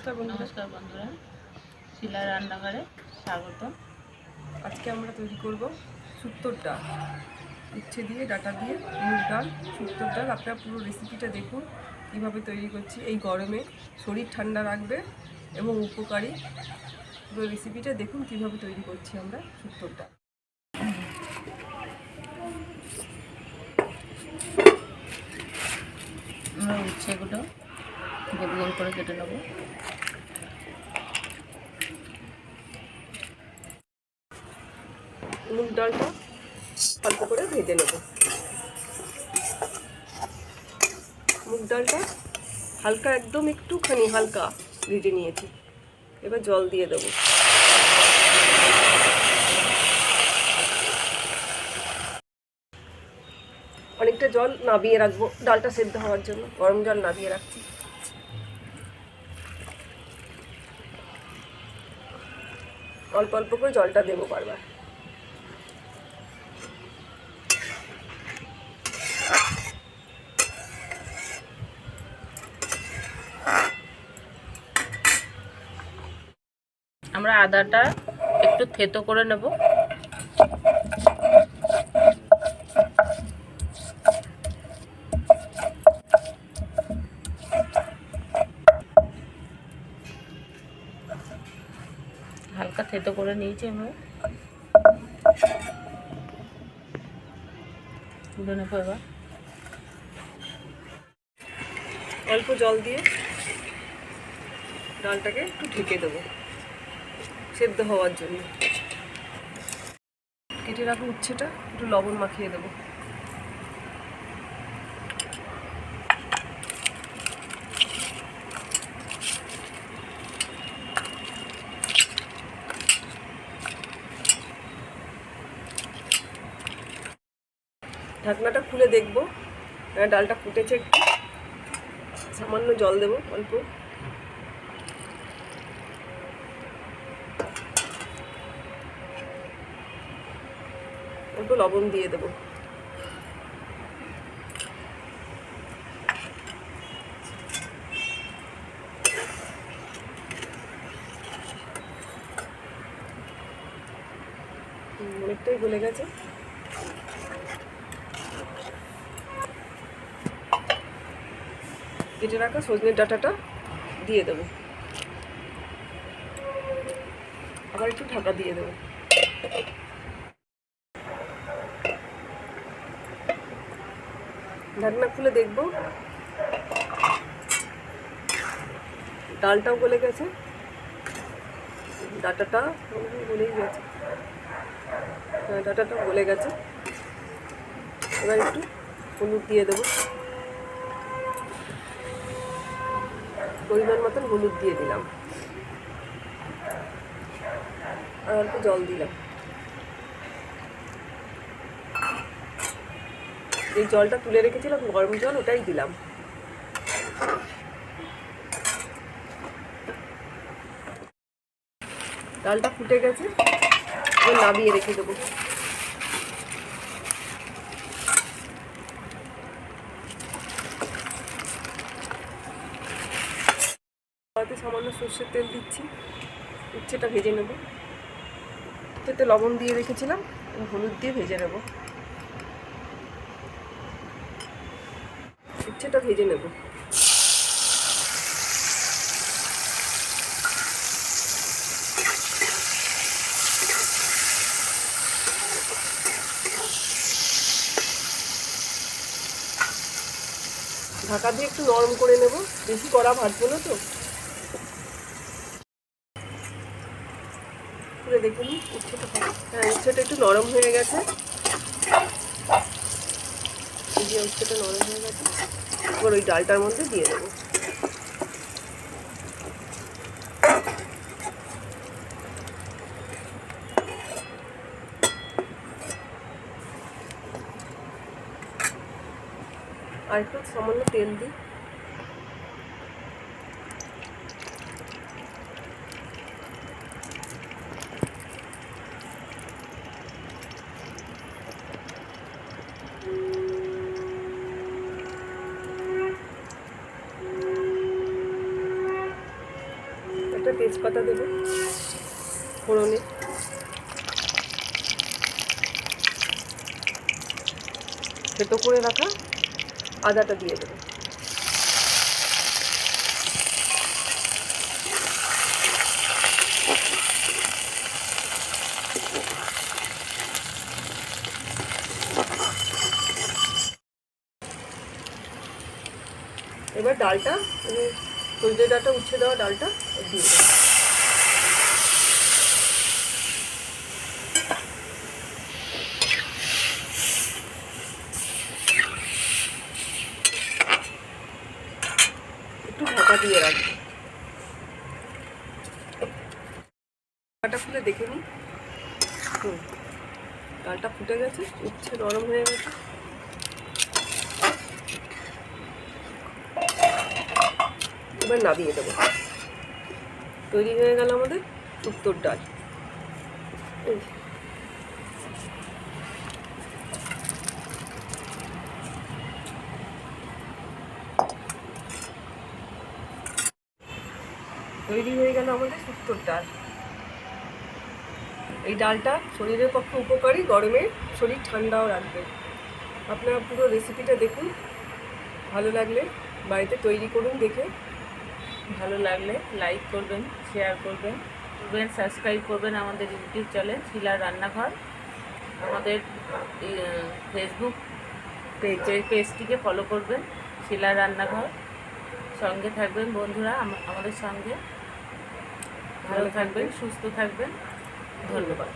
নমস্কার বন্ধুরা। নমস্কার বন্ধুরা। শিলা রান্নাঘরে স্বাগত। আজকে আমরা তৈরি করব শুক্তোর ডাল। উচ্ছে দিয়ে ডাটা দিয়ে মুগ ডাল শুক্তোর ডাল। আপনারা পুরো রেসিপিটা দেখুন কীভাবে তৈরি করছি। এই গরমে শরীর ঠান্ডা রাখবে এবং উপকারী। পুরো রেসিপিটা দেখুন কীভাবে তৈরি করছি আমরা শুক্তোর ডাল। আমরা উচ্ছেগুলো গোল গোল করে কেটে নেব। মুগ ডালটা অল্প করে ভেজে নেব। মুগ ডালটা হালকা একদম একটুখানি হালকা ভেজে নিয়েছি। এবার জল দিয়ে দেবো। অনেকটা জল নাবিয়ে রাখব, ডালটা সেদ্ধ হওয়ার জন্য, গরম জল নাবিয়ে রাখছি। অল্প অল্প করে জলটা দেবো বারবার। আমরা আদাটা একটু থেতো করে নেব। হালকা থেতো করে নিয়েছি আমরা। তুলে নেব এবার। অল্প জল দিয়ে ডালটাকে একটু ঢেকে দেবো। সেদ্ধ হওয়ার জন্য। কেটে রাখো উচ্ছেটা, একটু লবণ মাখিয়ে দেবো। ঢাকনাটা খুলে দেখব। ডালটা ফুটেছে একটু। সামান্য জল দেবো অল্প। অল্প লবণ দিয়ে দেবো। অনেকটাই গলে গেছে। কেটে রাখা সজনের ডাটাটা দিয়ে দেবো। আবার একটু ঢাকা দিয়ে দেবো। ঢাকনা খুলে দেখব। ডালটাও গলে গেছে। ডাটাটা গলেই গেছে। হ্যাঁ ডাটাটাও গলে গেছে। এবার একটু হলুদ দিয়ে দেবো। পরিমাণ মতন হলুদ দিয়ে দিলাম। আর অল্প জল দিলাম। এই জলটা তুলে রেখেছিলাম, গরম জল ওটাই দিলাম। ডালটা ফুটে গেছে, এবার নাবিয়ে রেখে দেবো। সামান্য সর্ষের তেল দিচ্ছি, উচ্ছেটা ভেজে নেব। উচ্ছেতে লবণ দিয়ে রেখেছিলাম, হলুদ দিয়ে ভেজে নেব। উচ্ছেটা ভেজে নেব। ঢাকা দিয়ে একটু নরম করে নেব। বেশি কড়া ভাজবো না তো। দেখুন উচ্ছেটা হ্যাঁ উচ্ছেটা একটু নরম হয়ে গেছে। এই যে উচ্ছেটা নরম হয়ে গেছে, এবার ওই ডালটার মধ্যে দিয়ে দেবো। আর একটু সামান্য তেল দিই। তেজপাতা দেবো ফোড়নে। থেতো করে রাখা আদাটা দিয়ে দেবো। এবার ডালটা সজনে ডালটা উচ্ছে দেওয়া ডালটা দিয়ে দেবো। একটু ঢাকা দিয়ে রাখব। ঢাকাটা খুলে দেখে নিই। হুম, ডালটা ফুটে গেছে, উচ্ছে নরম হয়ে গেছে। এবার নামিয়ে দেবো। তৈরি হয়ে গেল আমাদের শুক্তোর ডাল। তৈরি হয়ে গেল আমাদের শুক্তোর ডাল। এই ডালটা শরীরের পক্ষে উপকারী, গরমে শরীর ঠান্ডাও রাখবে। আপনারা পুরো রেসিপিটা দেখুন। ভালো লাগলে বাড়িতে তৈরি করুন দেখে। ভালো লাগলে লাইক করবেন শেয়ার করবেন করবেন সাবস্ক্রাইব করবেন আমাদের ইউটিউব চ্যানেল শিলার রান্নাঘর। আমাদের ফেসবুক পেজের পেজটিকে ফলো করবেন শিলার রান্নাঘর। সঙ্গে থাকবেন বন্ধুরা আমাদের সঙ্গে। ভালো থাকবেন সুস্থ থাকবেন। ধন্যবাদ।